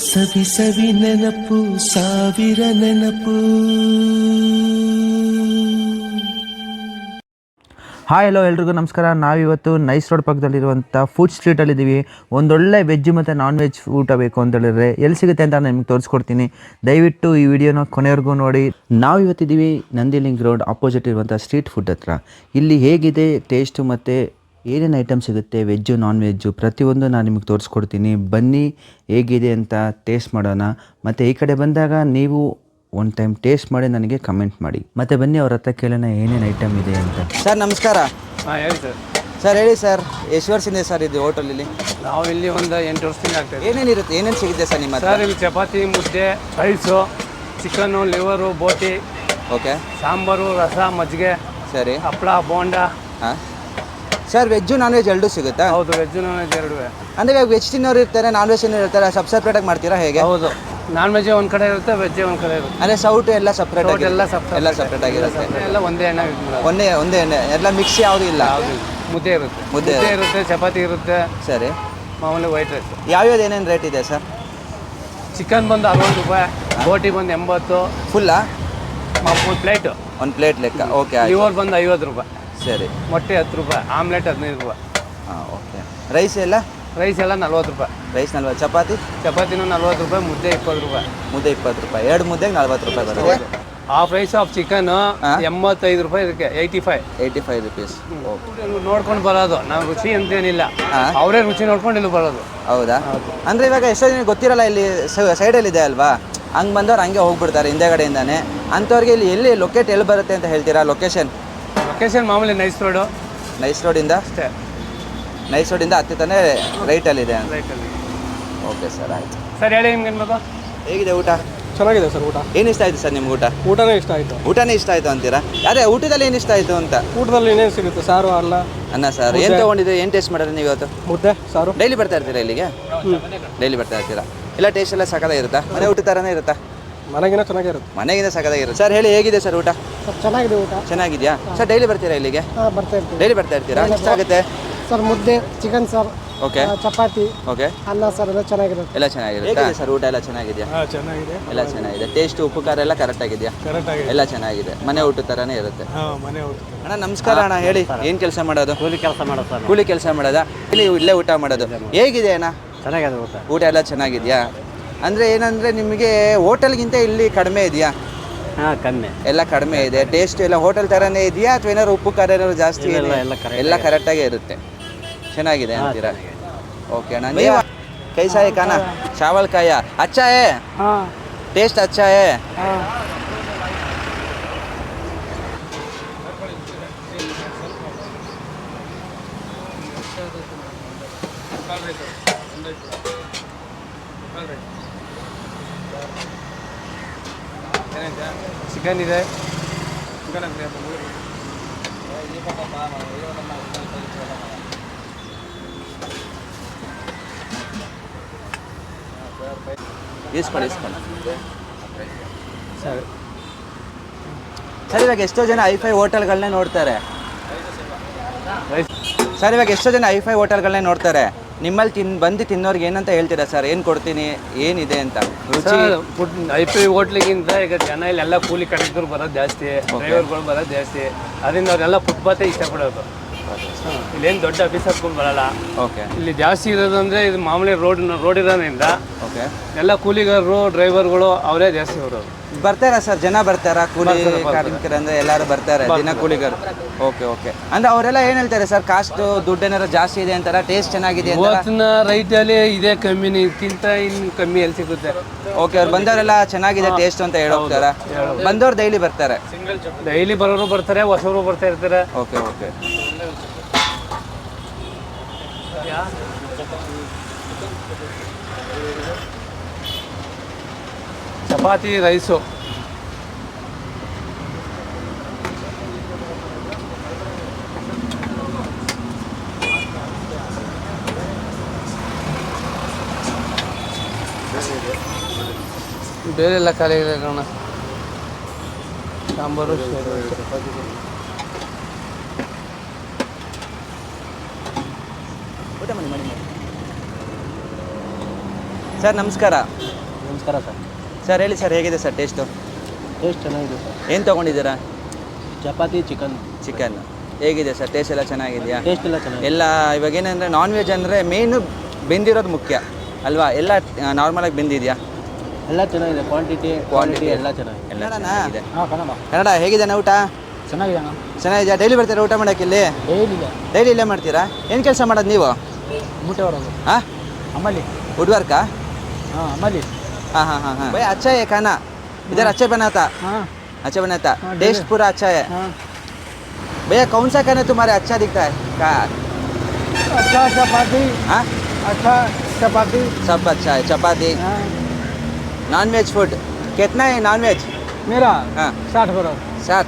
ಸವಿ ಸವಿ ನೆನಪು, ಸಾವಿರ ನೆನಪು. ಹಾಯ್ ಹಲೋ ಎಲ್ರಿಗೂ ನಮಸ್ಕಾರ. ನಾವಿವತ್ತು ನೈಸ್ ರೋಡ್ ಪಕ್ಕದಲ್ಲಿರುವಂಥ ಫುಡ್ ಸ್ಟ್ರೀಟಲ್ಲಿದ್ದೀವಿ ಒಂದೊಳ್ಳೆ ವೆಜ್ ಮತ್ತು ನಾನ್ ವೆಜ್ ಊಟ ಬೇಕು ಅಂತ ಹೇಳಿದ್ರೆ ಎಲ್ಲಿ ಸಿಗುತ್ತೆ ಅಂತ ನಿಮ್ಗೆ ತೋರಿಸ್ಕೊಡ್ತೀನಿ. ದಯವಿಟ್ಟು ಈ ವಿಡಿಯೋನ ಕೊನೆವರೆಗೂ ನೋಡಿ. ನಾವು ಇವತ್ತಿದ್ದೀವಿ ನಂದಿಲಿಂಗ್ ರೋಡ್ ಆಪೋಸಿಟ್ ಇರುವಂಥ ಸ್ಟ್ರೀಟ್ ಫುಡ್ ಹತ್ರ. ಇಲ್ಲಿ ಹೇಗಿದೆ ಟೇಸ್ಟು ಮತ್ತು ಏನೇನು ಐಟಮ್ ಸಿಗುತ್ತೆ? ವೆಜ್ಜು ನಾನ್ ವೆಜ್ಜು ಪ್ರತಿಯೊಂದು ನಾನು ನಿಮಗೆ ತೋರಿಸ್ಕೊಡ್ತೀನಿ. ಬನ್ನಿ ಹೇಗಿದೆ ಅಂತ ಟೇಸ್ಟ್ ಮಾಡೋಣ. ಮತ್ತು ಈ ಕಡೆ ಬಂದಾಗ ನೀವು ಒನ್ ಟೈಮ್ ಟೇಸ್ಟ್ ಮಾಡಿ ನನಗೆ ಕಮೆಂಟ್ ಮಾಡಿ. ಮತ್ತು ಬನ್ನಿ ಅವ್ರ ಹತ್ರ ಕೇಳೋಣ ಏನೇನು ಐಟಮ್ ಇದೆ ಅಂತ. ಸರ್ ನಮಸ್ಕಾರ. ಹಾಂ ಹೇಳಿ ಸರ್. ಸರ್ ಹೇಳಿ ಸರ್ ಎಷ್ಟು ವರ್ಷದಿಂದ ಸರ್ ಇದು ಹೋಟೆಲಲ್ಲಿ ನಾವು ಇಲ್ಲಿ ಒಂದು ಎಂಟು ವರ್ಷದಿಂದ ಏನೇನು ಏನೇನಿರುತ್ತೆ ಏನೇನು ಸಿಗುತ್ತೆ ಸರ್ ನಿಮ್ಮ ಹತ್ರ? ಸರ್ ಇಲ್ಲಿ ಚಪಾತಿ ಮುದ್ದೆ ರೈಸು ಚಿಕನ್ನು ಲಿವರು ಬೋಟಿ ಓಕೆ ಸಾಂಬಾರು ರಸ ಮಜ್ಜಿಗೆ ಸರಿ. ಹಪ್ಪಳ ಬೋಂಡ ಹಾಂ. ಸರ್ ವೆಜ್ಜು ನಾನ್ ವೆಜ್ ಎರಡೂ ಸಿಗುತ್ತಾ? ಹೌದು ವೆಜ್ ನಾನ್ ವೆಜ್ ಎರಡೂ. ಅಂದರೆ ಇವಾಗ ವೆಜ್ ತಿನ್ನೋರು ಇರ್ತಾರೆ ನಾನ್ ವೆಜ್ ತಿನ್ನೋರು ಇರ್ತಾರೆ ಸಬ್ ಸಪ್ರೇಟಾಗಿ ಮಾಡ್ತೀರಾ ಹೇಗೆ? ಹೌದು. ನಾನ್ ವೆಜ್ ಒಂದು ಕಡೆ ಇರುತ್ತೆ ವೆಜ್ ಒಂದು ಕಡೆ ಇರುತ್ತೆ. ಅಂದರೆ ಸೌಟು ಎಲ್ಲ ಸಪ್ರೇಟ್ Salt ಎಲ್ಲ separate. ಎಲ್ಲ ಸಪ್ರೇಟ್ ಆಗಿರುತ್ತೆ ಎಲ್ಲ ಒಂದೇ ಎಣ್ಣೆ use ಮಾಡೋದು. ಒಂದೇ ಒಂದೇ ಎಣ್ಣೆ. ಎಲ್ಲ ಮಿಕ್ಸ್ ಯಾವುದೂ ಇಲ್ಲ? ಇಲ್ಲ. ಮುದ್ದೆ ಇರುತ್ತೆ. ಮುದ್ದೆ ಮುದ್ದೆ ಇರುತ್ತೆ. ಚಪಾತಿ ಇರುತ್ತೆ. ಸರಿ. ಮಾಮೂಲಿ ವೈಟ್ ರೈಸ್ ಯಾವ್ಯಾವ್ದು ಏನೇನು ರೇಟ್ ಇದೆ ಸರ್ ಚಿಕನ್ ಬಂದು ಅರವತ್ತು ರೂಪಾಯಿ ಬೋಟಿ ಬಂದು ಎಂಬತ್ತು. ಫುಲ್ಲಾ ಪ್ಲೇಟ್ ಪ್ಲೇಟು ಒಂದು ಪ್ಲೇಟ್ ಲೆಕ್ಕ. ಓಕೆ ಆಯ್ತು. ಲಿವರ್ ಬಂದು ಐವತ್ತು ರೂಪಾಯಿ. ಸರಿ. ಮೊಟ್ಟೆ ಹತ್ತು ರೂಪಾಯಿ ಆಮ್ಲೆಟ್ ಹದಿನೈದು ರೂಪಾಯಿ. ಹಾಂ ಓಕೆ. ರೈಸ್ ಎಲ್ಲ? ರೈಸ್ ಎಲ್ಲ ನಲ್ವತ್ತು ರೂಪಾಯಿ. ರೈಸ್ ನಲ್ವತ್ತು. ಚಪಾತಿ? ಚಪಾತಿನೂ ನಲ್ವತ್ತು ರೂಪಾಯಿ ಮುದ್ದೆ ಇಪ್ಪತ್ತು ರೂಪಾಯಿ. ಮುದ್ದೆ ಇಪ್ಪತ್ತು ರೂಪಾಯಿ. ಎರಡು ಮುದ್ದೆಗೆ ನಲ್ವತ್ತು ರೂಪಾಯಿ ಬರುತ್ತೆ. Half rice of chicken? ಎಂಬತ್ತೈದು ರೂಪಾಯಿ ಇದಕ್ಕೆ eighty five eighty five rupees ನೋಡ್ಕೊಂಡು ಬರೋದು. ನಾವು ರುಚಿ ಅಂತೇನಿಲ್ಲ? ಅವರೇ ರುಚಿ ನೋಡ್ಕೊಂಡು ಇಲ್ಲಿ ಬರೋದು. ಹೌದಾ? ಅಂದರೆ ಇವಾಗ ಎಷ್ಟೋ ಜನ ಗೊತ್ತಿರಲ್ಲ ಇಲ್ಲಿ ಸೈಡಲ್ಲಿ ಇದೆ ಅಲ್ವಾ? ಹಂಗೆ ಬಂದವ್ರು ಹಂಗೆ ಹೋಗ್ಬಿಡ್ತಾರೆ ಹಿಂದೆಗಡೆಯಿಂದಾನೆ. ಅಂಥವ್ರಿಗೆ ಇಲ್ಲಿ ಎಲ್ಲಿ ಲೊಕೇಟ್ ಎಲ್ಲಿ ಬರುತ್ತೆ ಅಂತ ಹೇಳ್ತೀರಾ? ಲೊಕೇಶನ್ ಲೊಕೇಶನ್ ಮಾಮೂಲಿ ನೈಸ್ ರೋಡು ನೈಸ್ ರೋಡಿಂದ ಅಷ್ಟೇ. ನೈಸ್ ರೋಡಿಂದ ಹತ್ತಿತಾನೆ ರೈಟಲ್ಲಿದೆ ರೈಟ್ ರೈಟಲ್ಲಿ ಓಕೆ ಸರ್ ಆಯ್ತು. ಸರ್ ಹೇಳಿ ನಿಮ್ಗೆ ಬೇಕು ಹೇಗಿದೆ ಊಟ? ಚೆನ್ನಾಗಿದೆ ಸರ್ ಊಟ. ಏನು ಇಷ್ಟ ಆಯ್ತು ಸರ್ ನಿಮ್ಗೆ ಊಟ? ಊಟನೇ ಇಷ್ಟ ಆಯಿತು. ಊಟನೇ ಇಷ್ಟ ಆಯಿತು ಅಂತೀರಾ? ಅದೇ ಊಟದಲ್ಲಿ ಏನು ಇಷ್ಟ ಆಯಿತು ಅಂತ? ಊಟದಲ್ಲಿ ಏನೇನು ಸಿಗುತ್ತೆ? ಸಾರು ಅಲ್ಲ ಅನ್ನ ಸರ್. ಏನು ತೊಗೊಂಡಿದ್ರೆ ಏನು ಟೇಸ್ಟ್ ಮಾಡಿದ್ರೆ ನೀವು ಇವತ್ತು? ಮುದ್ದೆ ಸಾರು. ಡೈಲಿ ಬರ್ತಾ ಇರ್ತೀರಾ ಇಲ್ಲಿಗೆ? ಡೈಲಿ ಬರ್ತಾ ಇರ್ತೀರಾ? ಇಲ್ಲ ಟೇಸ್ಟ್ ಎಲ್ಲ ಇರುತ್ತಾ ಮನೆ ಊಟ ಥರನೇ ಇರುತ್ತಾ? ಮನೆಗಿನ ಚೆನ್ನಾಗಿರುತ್ತೆ ಮನೆಗಿನ ಸಕದಾಗಿರುತ್ತೆ ಸರ್ ಹೇಳಿ ಹೇಗಿದೆ ಸರ್ ಊಟ? ಸರ್ ಚೆನ್ನಾಗಿದೆ ಊಟ. ಚೆನ್ನಾಗಿದ್ಯಾ? ಸರ್ ಡೈಲಿ ಬರ್ತೀರಾ ಇಲ್ಲಿಗೆ? ಹಾಂ ಬರ್ತಾ ಇರ್ತೀವಿ. ಡೈಲಿ ಬರ್ತಾ ಇರ್ತೀರಾ? ಎಷ್ಟಾಗುತ್ತೆ? ಸರ್ ಮುದ್ದೆ chicken sir okay chapati okay ಅನ್ನ ಸರ್ ಎಲ್ಲ ಚೆನ್ನಾಗಿರುತ್ತೆ. ಎಲ್ಲ ಚೆನ್ನಾಗಿರುತ್ತೆ? ಸರ್ ಊಟ? ಎಲ್ಲ ಚೆನ್ನಾಗಿದೆಯಾ? ಹಾಂ ಚೆನ್ನಾಗಿದೆ. ಎಲ್ಲ ಚೆನ್ನಾಗಿದೆ. ಟೇಸ್ಟ್ ಉಪ್ಪು ಖಾರ ಎಲ್ಲ ಕರೆಕ್ಟ್ ಆಗಿದೆಯಾ? ಕರೆಕ್ಟ್ ಆಗಿದೆ. ಎಲ್ಲ ಚೆನ್ನಾಗಿದೆ. ಮನೆ ಊಟ ತರಾನೇ ಇರುತ್ತೆ. ಹಾಂ ಮನೆ ಊಟ ಅಣ್ಣ ನಮಸ್ಕಾರ ಅಣ್ಣ ಹೇಳಿ. ಏನು ಕೆಲಸ ಮಾಡೋದು? ಕೂಲಿ ಕೆಲಸ ಮಾಡೋದು ಸರ್. ಕೂಲಿ ಕೆಲಸ ಮಾಡೋದಾ? ಇಲ್ಲಿ ಇಲ್ಲೇ ಊಟ ಮಾಡೋದು. ಹೇಗಿದೆ ಅಣ್ಣ? ಚೆನ್ನಾಗಿದೆ ಊಟ. ಊಟ ಎಲ್ಲ ಚೆನ್ನಾಗಿದೆಯಾ? ಅಂದ್ರೆ ಏನಂದ್ರೆ ನಿಮಗೆ ಹೋಟೆಲ್ಗಿಂತ ಇಲ್ಲಿ ಕಡಿಮೆ ಇದೆಯಾ? ಹಾಂ ಕಮ್ಮಿ. ಎಲ್ಲ ಕಡಿಮೆ ಇದೆ. ಟೇಸ್ಟ್ ಎಲ್ಲ ಹೋಟೆಲ್ ಥರನೇ ಇದೆಯಾ ಅಥವಾ ಏನಾದ್ರು ಉಪ್ಪು ಖಾರ ಏನಾದ್ರು ಜಾಸ್ತಿ ಎಲ್ಲ ಎಲ್ಲ ಕರೆಕ್ಟಾಗೇ ಇರುತ್ತೆ. ಚೆನ್ನಾಗಿದೆ ಅಂತೀರಾ? ಓಕೆ ಅಣ್ಣ ನೀವು? ಕೈಸಾಯಿ ಖಾನ ಚಾವಲ್ಕಾಯ ಅಚ್ಚಾ ಏ ಹಾಂ. ಟೇಸ್ಟ್ ಅಚ್ಚಾ ಏ ಹಾಂ ಚಿಕನ್ ಇದೆ ಇಸ್ಕೊಳ್ಳಿ ಇಸ್ಕೊಳ್ಳಿ ಸರಿ ಸರ್ ಇವಾಗ ಎಷ್ಟೋ ಜನ ಐಫೈ ಹೋಟೆಲ್ಗಳನ್ನೇ ನೋಡ್ತಾರೆ. ಸರ್ ಇವಾಗ ಎಷ್ಟೋ ಜನ ಐಫೈ ಹೋಟೆಲ್ಗಳನ್ನೇ ನೋಡ್ತಾರೆ. ನಿಮ್ಮಲ್ಲಿ ತಿನ್ ಬಂದು ತಿನ್ನೋರ್ಗೆ ಏನಂತ ಹೇಳ್ತೀರಾ ಸರ್? ಏನು ಕೊಡ್ತೀನಿ ಏನಿದೆ ಅಂತ? ರುಚಿ? ಫುಡ್ ಐ ಪಿ ಹೋಟ್ಲಿಗಿಂತ ಈಗ ಜನ ಇಲ್ಲೆಲ್ಲ ಕೂಲಿ ಕಡೆದ್ರು ಬರೋದು ಜಾಸ್ತಿ ಡ್ರೈವರ್ಗಳು ಬರೋದು ಜಾಸ್ತಿ. ಅದರಿಂದ ಅವರೆಲ್ಲ ಫುಟ್ಪಾತೇ ಇಷ್ಟಪಡೋದು. ಇಲ್ಲೇನು ದೊಡ್ಡ ಆಫೀಸರ್ಗಳು ಬರಲ್ಲ. ಓಕೆ ಇಲ್ಲಿ ಜಾಸ್ತಿ ಇರೋದು ಅಂದರೆ ಇದು ಮಾಮೂಲಿ ರೋಡ್ ರೋಡ್ ಇರೋದ್ರಿಂದ ಓಕೆ ಎಲ್ಲ ಕೂಲಿಗಾರರು ಡ್ರೈವರ್ಗಳು ಅವರೇ ಜಾಸ್ತಿ ಬರೋದು ಬರ್ತಾರಾ ಸರ್? ಜನ ಬರ್ತಾರಾ? ಕೂಲಿ. ಕಾರ್ಮಿಕರು ಅಂದ್ರೆ ಎಲ್ಲರೂ ಬರ್ತಾರೆ ದಿನ ಕೂಲಿಗರು ಓಕೆ ಓಕೆ ಅಂದ್ರೆ ಅವರೆಲ್ಲ ಏನು ಹೇಳ್ತಾರೆ ಸರ್? ಕಾಸ್ಟ್ ದುಡ್ಡು ಏನಾರು ಜಾಸ್ತಿ ಇದೆ ಅಂತಾರ? ಟೇಸ್ಟ್ ಚೆನ್ನಾಗಿದೆ ಇವತ್ತಿನ ರೈಟಲ್ಲಿ ಇದೇ ಕಮ್ಮಿನಿ. ಇದಕ್ಕಿಂತ ಇನ್ನು ಕಮ್ಮಿ ಎಲ್ಲಿ ಸಿಗುತ್ತೆ? ಓಕೆ ಅವ್ರು ಬಂದವರೆಲ್ಲ ಚೆನ್ನಾಗಿದೆ ಟೇಸ್ಟ್ ಅಂತ ಹೇಳೋಗ್ತಾರ ಬಂದವ್ರು ಡೈಲಿ ಬರ್ತಾರೆ? ಡೈಲಿ ಬರೋರು ಬರ್ತಾರೆ ಹೊಸವರು ಬರ್ತಾ ಇರ್ತಾರೆ. ಓಕೆ ಓಕೆ ಚಪಾತಿ ರೈಸು ಬೇರೆ ಎಲ್ಲ ಖಾಲಿ ಇದೆ ಸಾಂಬಾರು ಸರ್ ನಮಸ್ಕಾರ. ನಮಸ್ಕಾರ ಸರ್. ಸರ್ ಹೇಳಿ ಸರ್ ಹೇಗಿದೆ ಸರ್ ಟೇಸ್ಟು ಟೇಸ್ಟ್ ಚೆನ್ನಾಗಿದೆ ಸರ್. ಏನು ತೊಗೊಂಡಿದ್ದೀರಾ? ಚಪಾತಿ ಚಿಕನ್ ಚಿಕನ್ ಹೇಗಿದೆ ಸರ್ ಟೇಸ್ಟ್ ಎಲ್ಲ ಚೆನ್ನಾಗಿದೆಯಾ? ಟೇಸ್ಟ್ ಎಲ್ಲ ಚೆನ್ನಾಗಿದೆ. ಎಲ್ಲ ಇವಾಗ ಏನಂದರೆ ನಾನ್ ವೆಜ್ ಅಂದರೆ ಮೇಯ್ನು ಬೆಂದಿರೋದು ಮುಖ್ಯ ಅಲ್ವಾ? ಎಲ್ಲ ನಾರ್ಮಲಾಗಿ ಬೆಂದಿದೆಯಾ? ಎಲ್ಲ ಚೆನ್ನಾಗಿದೆ. ಕ್ವಾಂಟಿಟಿ ಕ್ವಾಲಿಟಿ ಎಲ್ಲ ಚೆನ್ನಾಗಿದೆ. ಎಲ್ಲ ಚೆನ್ನಾಗಿದೆ. ಹಾಂ ಕನ್ನಡ. ಹೇಗಿದೆ ಊಟ? ಚೆನ್ನಾಗಿದೆ ಅಣ್ಣ. ಚೆನ್ನಾಗಿದೆಯಾ? ಡೈಲಿ ಬರ್ತೀರಾ ಊಟ ಮಾಡೋಕ್ಕೆ ಇಲ್ಲಿ? ಡೈಲಿ ಇಲ್ಲೇ ಮಾಡ್ತೀರಾ? ಏನು ಕೆಲಸ ಮಾಡೋದು ನೀವು? ಮೂಟೆ ಹೊರೋದು ಹಾಂ? ಅಮ್ಮಲ್ಲಿ. ವುಡ್ ವರ್ಕಾ ಹಾಂ ಅಮಲಿ हाँ हाँ हाँ हाँ भाई अच्छा है खाना इधर अच्छे बनाता ಹಾಂ अच्छा बनाता टेस्ट पूरा अच्छा है ಹಾಂ भैया कौन सा खाना तुम्हारे अच्छा दिखता है का अच्छा चपाती हाँ अच्छा चपाती सब अच्छा है चपाती हाँ नॉन वेज फूड कितना है नॉन वेज मेरा हाँ ಸಾಠ್ ಬರೋದು साठ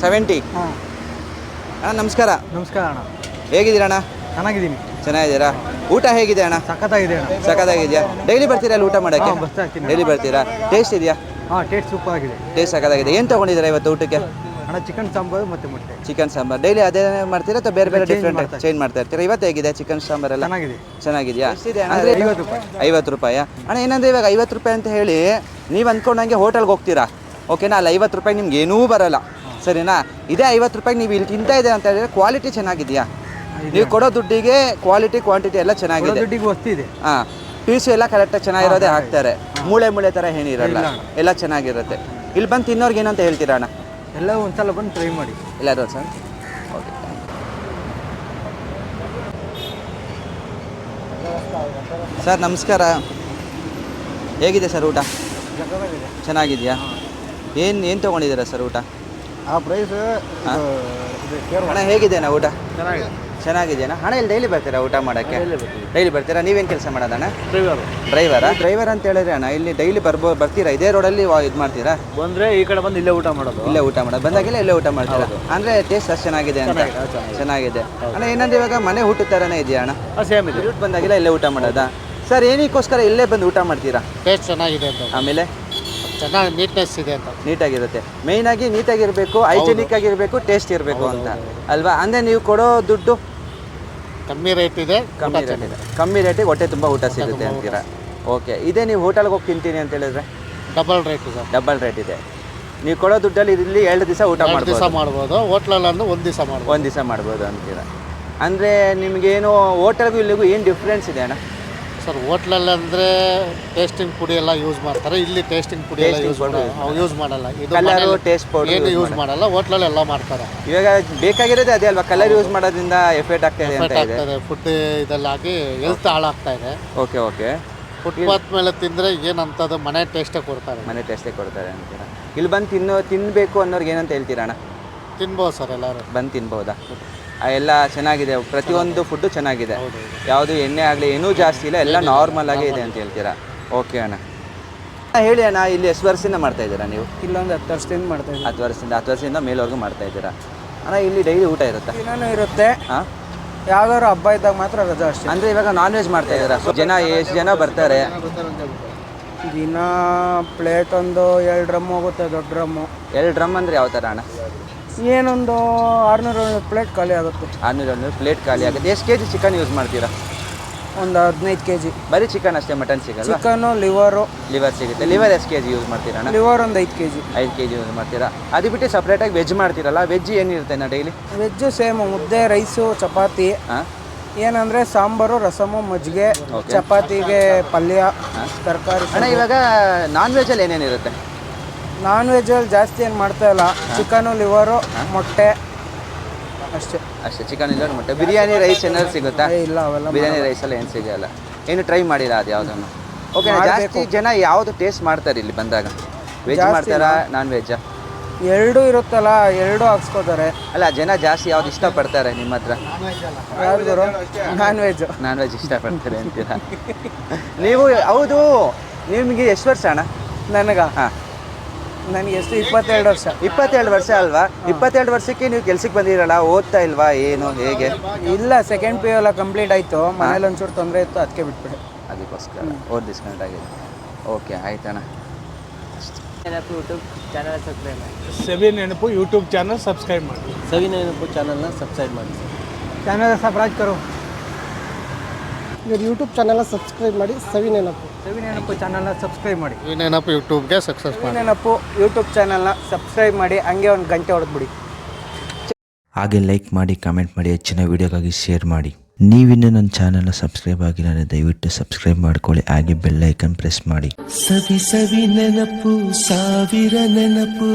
ಸೆವೆಂಟಿ ಹಾಂ ಅಣ್ಣ ನಮಸ್ಕಾರ ನಮಸ್ಕಾರ ಅಣ್ಣ ಹೇಗಿದ್ದೀರಾ ಅಣ್ಣ ಚೆನ್ನಾಗಿದ್ದೀನಿ ಚೆನ್ನಾಗಿದ್ದೀರಾ? ಊಟ ಹೇಗಿದೆ ಅಣ್ಣ? ಸಖತ್ತಾಗಿದೆ ಸಖತ್ತಾಗಿದೆಯಾ? ಡೈಲಿ ಬರ್ತೀರಾ ಅಲ್ಲಿ ಊಟ ಮಾಡೋಕ್ಕೆ. ಡೈಲಿ ಬರ್ತೀರಾ? ಟೇಸ್ಟ್ ಇದೆಯಾ? ಹಾಂ ಟೇಸ್ಟ್ ಸೂಪರ್ ಆಗಿದೆ ಟೇಸ್ಟ್ ಸಖತ್ತಾಗಿದೆ. ಏನು ತೊಗೊಂಡಿದ್ದೀರಾ ಇವತ್ತು ಊಟಕ್ಕೆ? ಅಣ್ಣ ಚಿಕನ್ ಸಾಂಬಾರು ಮತ್ತು ಮೊಟ್ಟೆ. ಚಿಕನ್ ಸಾಂಬಾರ್. ಡೈಲಿ ಅದೇ ಮಾಡ್ತೀರಾ ಅಥವಾ ಬೇರೆ ಬೇರೆ ಡಿಫ್ರೆಂಟ್ ಚೇಂಜ್ ಮಾಡ್ತಾ ಇರ್ತೀರಾ? ಇವತ್ತು ಹೇಗಿದೆ ಚಿಕನ್ ಸಾಂಬಾರ್ ಎಲ್ಲ? ಚೆನ್ನಾಗಿದೆ. ಚೆನ್ನಾಗಿದೆಯಾ? ಅಂದರೆ ಐವತ್ತು ರೂಪಾಯಿ. ಐವತ್ತು ರೂಪಾಯಿ ಅಣ್ಣ ಏನಂದ್ರೆ ಇವಾಗ ಐವತ್ತು ರೂಪಾಯಿ ಅಂತ ಹೇಳಿ ನೀವು ಅಂದ್ಕೊಂಡಂಗೆ ಹೋಟೆಲ್ಗೆ ಹೋಗ್ತೀರಾ? ಓಕೆನಾ ಅಲ್ಲ ಐವತ್ತು ರೂಪಾಯಿ ನಿಮ್ಗೆ ಏನೂ ಬರಲ್ಲ. ಸರಿನಾ? ಇದೇ ಐವತ್ತು ರೂಪಾಯಿ ನೀವು ಇಲ್ಲಿ ತಿಂತಾ ಇದೆ ಅಂತ ಹೇಳಿದ್ರೆ ಕ್ವಾಲಿಟಿ ಚೆನ್ನಾಗಿದೆಯಾ? ನೀವು ಕೊಡೋ ದುಡ್ಡಿಗೆ ಕ್ವಾಲಿಟಿ ಕ್ವಾಂಟಿಟಿ ಎಲ್ಲ ಚೆನ್ನಾಗಿದೆ. ದುಡ್ಡಿಗೆ ವಸ್ತಿದೆ ಹಾಂ ಪೀಸು ಎಲ್ಲ ಕರೆಕ್ಟಾಗಿ ಚೆನ್ನಾಗಿರೋದೇ ಹಾಕ್ತಾರೆ. ಮೂಳೆ ಮೂಳೆ ಥರ ಏನಿರಲ್ಲ ಎಲ್ಲ ಚೆನ್ನಾಗಿರುತ್ತೆ. ಇಲ್ಲಿ ಬಂದು ತಿನ್ನೋರ್ಗೆ ಏನಂತ ಹೇಳ್ತೀರಾ ಅಣ್ಣ? ಎಲ್ಲ ಒಂದ್ಸಲ ಬಂದು ಟ್ರೈ ಮಾಡಿ. ಎಲ್ಲರೂ ಸರ್ ಓಕೆ ಸರ್ ನಮಸ್ಕಾರ. ಹೇಗಿದೆ ಸರ್ ಊಟ? ಚೆನ್ನಾಗಿದೆಯಾ? ಏನು ಏನು ತೊಗೊಂಡಿದ್ದೀರಾ ಸರ್ ಊಟ? ಆ ಪ್ರೈಸ್ ಹೇಗಿದೆ ಅಣ್ಣ ಹೇಗಿದೆನಾ ಊಟ? ಚೆನ್ನಾಗಿದೆ. ಚೆನ್ನಾಗಿದೆಯಾ? ಹಣ ಇಲ್ಲಿ ಡೈಲಿ ಬರ್ತೀರಾ ಊಟ ಮಾಡೋಕ್ಕೆ? ಡೈಲಿ ಬರ್ತೀರಾ? ನೀವೇನು ಕೆಲಸ ಮಾಡೋದಣ್ಣ? ಡ್ರೈವರ್ ಡ್ರೈವರಾ ಡ್ರೈವರ್ ಅಂತ ಹೇಳಿದ್ರೆ ಅಣ್ಣ ಇಲ್ಲಿ ಡೈಲಿ ಬರ್ಬೋ ಬರ್ತೀರಾ? ಇದೇ ರೋಡಲ್ಲಿ ಇದು ಮಾಡ್ತೀರಾ? ಬಂದರೆ ಈ ಕಡೆ ಬಂದು ಇಲ್ಲೇ ಊಟ ಮಾಡೋದು. ಇಲ್ಲೇ ಊಟ ಮಾಡೋದು. ಬಂದಾಗೆಲ್ಲ ಇಲ್ಲೇ ಊಟ ಮಾಡ್ತೀರಾ? ಅಂದರೆ ಟೇಸ್ಟ್ ಅಷ್ಟು ಚೆನ್ನಾಗಿದೆ ಅಂತ. ಚೆನ್ನಾಗಿದೆ ಅಣ್ಣ ಏನಂದ್ರೆ ಇವಾಗ ಮನೆ ಊಟದ ಥರನೇ ಇದೆಯಾ ಅಣ್ಣ? ಸೇಮ್ ಇದೆ. ಊಟ ಬಂದಾಗೆಲ್ಲ ಇಲ್ಲೇ ಊಟ ಮಾಡೋದಾ? ಸರ್ ಏನಕ್ಕೋಸ್ಕರ ಇಲ್ಲೇ ಬಂದು ಊಟ ಮಾಡ್ತೀರಾ? ಟೇಸ್ಟ್ ಚೆನ್ನಾಗಿದೆ ಅಂತ. ಆಮೇಲೆ? ಚೆನ್ನಾಗಿ ನೀಟ್ನೆಸ್ ಇದೆ ಅಂತ. ನೀಟಾಗಿರುತ್ತೆ. ಮೇಯ್ನಾಗಿ ನೀಟಾಗಿರಬೇಕು ಹೈಜೆನಿಕ್ ಆಗಿರಬೇಕು ಟೇಸ್ಟ್ ಇರಬೇಕು ಅಂತ. ಅಲ್ವಾ? ಅಂದರೆ ನೀವು ಕೊಡೋ ದುಡ್ಡು ಕಮ್ಮಿ ರೇಟ್ ಇದೆ ಕಮ್ಮಿ ರೇಟ್ ಇದೆ. ಕಮ್ಮಿ ರೇಟಿಗೆ ಹೊಟ್ಟೆ ತುಂಬ ಊಟ ಸಿಗುತ್ತೆ ಅಂತೀರಾ? ಓಕೆ ಇದೇ ನೀವು ಹೋಟೆಲ್ಗೆ ಹೋಗಿ ತಿಂತೀನಿ ಅಂತ ಹೇಳಿದ್ರೆ? ಡಬಲ್ ರೇಟ್ ಇದೆ. ಡಬಲ್ ರೇಟ್ ಇದೆ. ನೀವು ಕೊಡೋ ದುಡ್ಡಲ್ಲಿ ಇಲ್ಲಿ ಎರಡು ದಿವಸ ಊಟ ಮಾಡಿ ದಿವಸ ಮಾಡ್ಬೋದು. ಹೋಟ್ಲಲ್ಲಿ ಅಂದ್ರೆ ಒಂದು ದಿವಸ ಮಾಡ್ಬೋದು. ಒಂದು ದಿವಸ ಮಾಡ್ಬೋದು ಅಂತೀರಾ? ಅಂದರೆ ನಿಮಗೇನು ಹೋಟೆಲ್ಗೂ ಇಲ್ಲಿಗೂ ಏನು ಡಿಫ್ರೆನ್ಸ್ ಇದೆ ಅಣ್ಣ? ಸರ್ ಹೋಟ್ಲಲ್ಲಿ ಅಂದರೆ ಟೇಸ್ಟಿಂಗ್ ಪುಡಿ ಎಲ್ಲ ಯೂಸ್ ಮಾಡ್ತಾರೆ. ಇಲ್ಲಿ ಟೇಸ್ಟಿಂಗ್ ಪುಡಿ ಎಲ್ಲ ಯೂಸ್ ಮಾಡಲ್ಲ ಯೂಸ್ ಮಾಡಲ್ಲ. ಇದು ಕಲರ್ ಟೇಸ್ಟ್ ಪೌಡರ್ ಏನು ಯೂಸ್ ಮಾಡಲ್ಲ ಹೋಟ್ಲಲ್ಲಿ ಎಲ್ಲ ಮಾಡ್ತಾರೆ. ಇವಾಗ ಬೇಕಾಗಿರೋದೇ ಅದೇ ಅಲ್ವಾ? ಕಲರ್ ಯೂಸ್ ಮಾಡೋದ್ರಿಂದ ಎಫೆಕ್ಟ್ ಆಗ್ತಾ ಇದೆ ಅಂತ ಎಫೆಕ್ಟ್ ಇದೆ. ಆಗ್ತದೆ ಫುಡ್ ಇದೆಲ್ಲ ಹಾಕಿ ಹೆಲ್ತ್ ಹಾಳಾಗ್ತಾ ಇದೆ. ಓಕೆ ಓಕೆ ಫುಟ್ಪಾತ್ ಮೇಲೆ ತಿಂದರೆ ಏನಂತದ್ದು ಮನೆ ಟೇಸ್ಟೇ ಕೊಡ್ತಾರೆ. ಮನೆ ಟೇಸ್ಟೇ ಕೊಡ್ತಾರೆ ಅಂತೀರಾ ಇಲ್ಲಿ ಬಂದು ತಿನ್ನೋ ತಿನ್ನಬೇಕು ಅನ್ನೋರ್ಗೆ ಏನಂತ ಹೇಳ್ತೀರಾ ಅಣ್ಣ? ತಿನ್ಬೋದು ಸರ್ ಎಲ್ಲರೂ. ಬಂದು ತಿನ್ಬೋದಾ? ಎಲ್ಲ ಚೆನ್ನಾಗಿದೆ. ಪ್ರತಿಯೊಂದು ಫುಡ್ಡು ಚೆನ್ನಾಗಿದೆ. ಯಾವುದು ಎಣ್ಣೆ ಆಗಲಿ ಏನೂ ಜಾಸ್ತಿ ಇಲ್ಲ ಎಲ್ಲ ನಾರ್ಮಲ್ ಆಗೇ ಇದೆ ಅಂತ ಹೇಳ್ತೀರಾ? ಓಕೆ ಅಣ್ಣ. ಅಣ್ಣ, ಹೇಳಿ ಅಣ್ಣ ಇಲ್ಲಿ ಎಷ್ಟು ವರ್ಷದಿಂದ ಮಾಡ್ತಾ ಇದ್ದೀರಾ ನೀವು? ಇಲ್ಲೊಂದು ಹತ್ತು ವರ್ಷದಿಂದ ಮಾಡ್ತಾ ಇದ್ದೀವಿ. ಹತ್ತು ವರ್ಷದಿಂದ ಹತ್ತು ವರ್ಷದಿಂದ ಮೇಲ್ವರೆಗೂ ಮಾಡ್ತಾ ಇದ್ದೀರಾ? ಅಣ್ಣ ಇಲ್ಲಿ ಡೈಲಿ ಊಟ ಇರುತ್ತೆ? ದಿನಾನೂ ಇರುತ್ತೆ. ಹಾಂ? ಯಾವ್ದಾದ್ರು ಹಬ್ಬ ಇದ್ದಾಗ ಮಾತ್ರ ರಜಾ ಅಷ್ಟೇ. ಅಂದರೆ ಇವಾಗ ನಾನ್ ವೆಜ್ ಮಾಡ್ತಾ ಇದ್ದೀರಾ? ಸೊ ಜನ ಎಷ್ಟು ಜನ ಬರ್ತಾರೆ? ದಿನ ಪ್ಲೇಟ್ ಒಂದು ಎರಡು ಡ್ರಮ್ ಹೋಗುತ್ತೆ ದೊಡ್ಡ ಡ್ರಮ್ಮು ಎರಡು ಡ್ರಮ್ ಅಂದರೆ ಯಾವ ಥರ ಅಣ್ಣ? ಏನೊಂದು ಆರುನೂರು ಪ್ಲೇಟ್ ಖಾಲಿ ಆಗುತ್ತೆ. ಆರ್ನೂರು ಒಂದು ಪ್ಲೇಟ್ ಖಾಲಿ ಆಗುತ್ತೆ. ಎಷ್ಟು ಕೆ ಜಿ ಚಿಕನ್ ಯೂಸ್ ಮಾಡ್ತೀರಾ? ಒಂದು ಹದಿನೈದು ಕೆ ಜಿ ಬರೀ ಚಿಕನ್ ಅಷ್ಟೇ ಮಟನ್ ಸಿಗಲ್ಲ ಚಿಕನ್ನು ಲಿವರು ಲಿವರ್ ಸಿಗುತ್ತೆ. ಲಿವರ್ ಎಷ್ಟು ಕೆ ಜಿ ಯೂಸ್ ಮಾಡ್ತೀರಾ ಅಣ್ಣ? ಲಿವರ್ ಒಂದು ಐದು ಕೆ ಜಿ ಐದು ಕೆ ಜಿ ಯೂಸ್ ಮಾಡ್ತೀರಾ? ಅದು ಬಿಟ್ಟು ಸಪ್ರೇಟಾಗಿ ವೆಜ್ ಮಾಡ್ತೀರಲ್ಲ? ವೆಜ್ ಏನಿರುತ್ತೆ ಅಣ್ಣ ಡೈಲಿ ವೆಜ್ಜು ಸೇಮು ಮುದ್ದೆ ರೈಸು ಚಪಾತಿ. ಹಾಂ? ಏನಂದರೆ ಸಾಂಬಾರು ರಸಮು ಮಜ್ಜಿಗೆ ಚಪಾತಿಗೆ ಪಲ್ಯ ತರಕಾರಿ. ಅಣ್ಣ ಇವಾಗ ನಾನ್ ವೆಜ್ಜಲ್ಲಿ ಏನೇನಿರುತ್ತೆ ನಾನ್ ವೆಜ್ಜಲ್ಲಿ ಜಾಸ್ತಿ ಏನು ಮಾಡ್ತಾ ಇಲ್ಲ. ಚಿಕನು ಲಿವರು ಮೊಟ್ಟೆ ಅಷ್ಟೇ. ಅಷ್ಟೇ ಚಿಕನ್ ಇಲ್ಲ ಮೊಟ್ಟೆ. ಬಿರಿಯಾನಿ ರೈಸ್ ಏನಾದ್ರು ಸಿಗುತ್ತಾ? ಏ, ಇಲ್ಲ ಅವೆಲ್ಲ ಬಿರಿಯಾನಿ ರೈಸಲ್ಲಿ ಏನು ಸಿಗಲ್ಲ. ಏನು ಟ್ರೈ ಮಾಡಿಲ್ಲ ಅದು ಯಾವುದನ್ನು? ಓಕೆ ಜಾಸ್ತಿ ಜನ ಯಾವುದು ಟೇಸ್ಟ್ ಮಾಡ್ತಾರೆ ಇಲ್ಲಿ ಬಂದಾಗ? ವೆಜ್ ಮಾಡ್ತಾರಾ ನಾನ್ ವೆಜ್ಜಾ ಎರಡೂ ಇರುತ್ತಲ್ಲ ಎರಡೂ ಹಾಕ್ಸ್ಕೋತಾರೆ. ಅಲ್ಲ ಜನ ಜಾಸ್ತಿ ಯಾವ್ದು ಇಷ್ಟಪಡ್ತಾರೆ ನಿಮ್ಮ ಹತ್ರ? ಯಾವ್ದು ನಾನ್ ವೆಜ್ ನಾನ್ ವೆಜ್ ಇಷ್ಟಪಡ್ತಾರೆ ಅಂತೀರಾ? ನೀವು ಹೌದು. ನಿಮಗೆ ಎಷ್ಟು ವರ್ಷ ಅಣ್ಣ? ನನಗ? ಹಾಂ. ನನಗೆ ಎಷ್ಟು ಇಪ್ಪತ್ತೆರಡು ವರ್ಷ. ಇಪ್ಪತ್ತೆರಡು ವರ್ಷ ಅಲ್ವಾ? ಇಪ್ಪತ್ತೆರಡು ವರ್ಷಕ್ಕೆ ನೀವು ಕೆಲ್ಸಕ್ಕೆ ಬಂದಿರಲ್ಲ ಓದ್ತಾ ಇಲ್ವಾ ಏನು ಹೇಗೆ? ಇಲ್ಲ ಸೆಕೆಂಡ್ ಪಿ ಯು ಎಲ್ಲ ಕಂಪ್ಲೀಟ್ ಆಯಿತು. ಮನೇಲಿ ಒಂಚೂರು ತೊಂದರೆ ಇತ್ತು ಅದಕ್ಕೆ ಬಿಟ್ಬಿಡಿ ಅದಕ್ಕೋಸ್ಕರ. ಓದ್ ಡಿಸ್ಕೌಂಟ್ ಆಗಿದೆ ಓಕೆ ಆಯ್ತಣ್ಣ. ಸವಿ ನೆನಪು ಯೂಟ್ಯೂಬ್ ಚಾನಲ್ ಸಬ್ಸ್ಕ್ರೈಬ್ ಮಾಡಿ. ಸವಿ ನೆನಪು ಚಾನಲ್ನ ಸಬ್ಸ್ಕ್ರೈಬ್ ಮಾಡಿ. ಚಾನಲ್ ಸಬ್ಸ್ಕ್ರೈಬ್ ಕರು. ಯೂಟ್ಯೂಬ್ ಚಾನಲ್ನ ಸಬ್ಸ್ಕ್ರೈಬ್ ಮಾಡಿ ಸವಿ ನೆನಪು. ಸವಿ ನೆನಪು ಚಾನಲ್ನ ಸಬ್ಸ್ಕ್ರೈಬ್ ಮಾಡಿ. ನೆನಪು ಯೂಟ್ಯೂಬ್ಗೆ ಸಕ್ಸಸ್ ಮಾಡಿ. ನೆನಪು ಯೂಟ್ಯೂಬ್ ಚಾನಲ್ನ ಸಬ್ಸ್ಕ್ರೈಬ್ ಮಾಡಿ ಹಂಗೆ ಒಂದು ಗಂಟೆ ಹೊಡೆದ್ಬಿಡಿ. ಹಾಗೆ ಲೈಕ್ ಮಾಡಿ ಕಮೆಂಟ್ ಮಾಡಿ ಹೆಚ್ಚಿನ ವಿಡಿಯೋಗಾಗಿ ಶೇರ್ ಮಾಡಿ. ನೀವಿನ್ನು ನನ್ನ ಚಾನಲ್ನ ಸಬ್ಸ್ಕ್ರೈಬ್ ಆಗಿಲ್ಲ ಅಂದರೆ ದಯವಿಟ್ಟು ಸಬ್ಸ್ಕ್ರೈಬ್ ಮಾಡ್ಕೊಳ್ಳಿ. ಹಾಗೆ ಬೆಲ್ ಐಕನ್ ಪ್ರೆಸ್ ಮಾಡಿ. ಸವಿ ಸವಿ ನೆನಪು ಸಾವಿರ ನೆನಪು.